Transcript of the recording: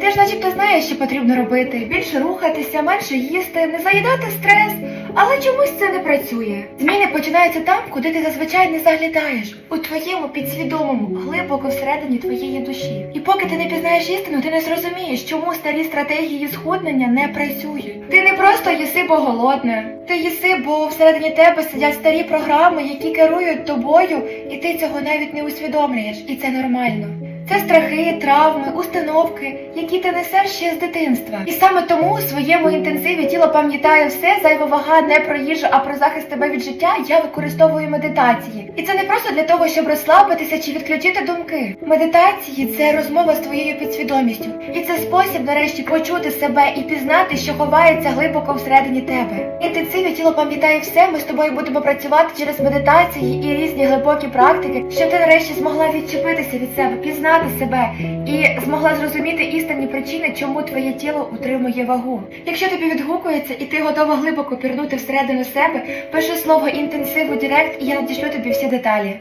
Ти ж начебто знаєш, що потрібно робити: більше рухатися, менше їсти, не заїдати стрес. Але чомусь це не працює. Зміни починаються там, куди ти зазвичай не заглядаєш, у твоєму підсвідомому, глибоко всередині твоєї душі. І поки ти не пізнаєш істину, ти не зрозумієш, чому старі стратегії схуднення не працюють. Ти не просто їси, бо голодна. Ти їси, бо всередині тебе сидять старі програми, які керують тобою, і ти цього навіть не усвідомлюєш, і це нормально. Це страхи, травми, установки, які ти несеш ще з дитинства. І саме тому у своєму інтенсиві тіло пам'ятає все, зайва вага не про їжу, а про захист тебе від життя. Я використовую медитації. І це не просто для того, щоб розслабитися чи відключити думки. Медитації це розмова з твоєю підсвідомістю. І це спосіб нарешті почути себе і пізнати, що ховається глибоко всередині тебе. Інтенсиві тіло пам'ятає все. Ми з тобою будемо працювати через медитації і різні глибокі практики, щоб ти нарешті змогла відчепитися від себе, пізнати себе і змогла зрозуміти істинні причини, чому твоє тіло утримує вагу. Якщо тобі відгукується і ти готова глибоко пірнути всередину себе, пиши слово інтенсиву Директ, і я надішлю тобі всі деталі.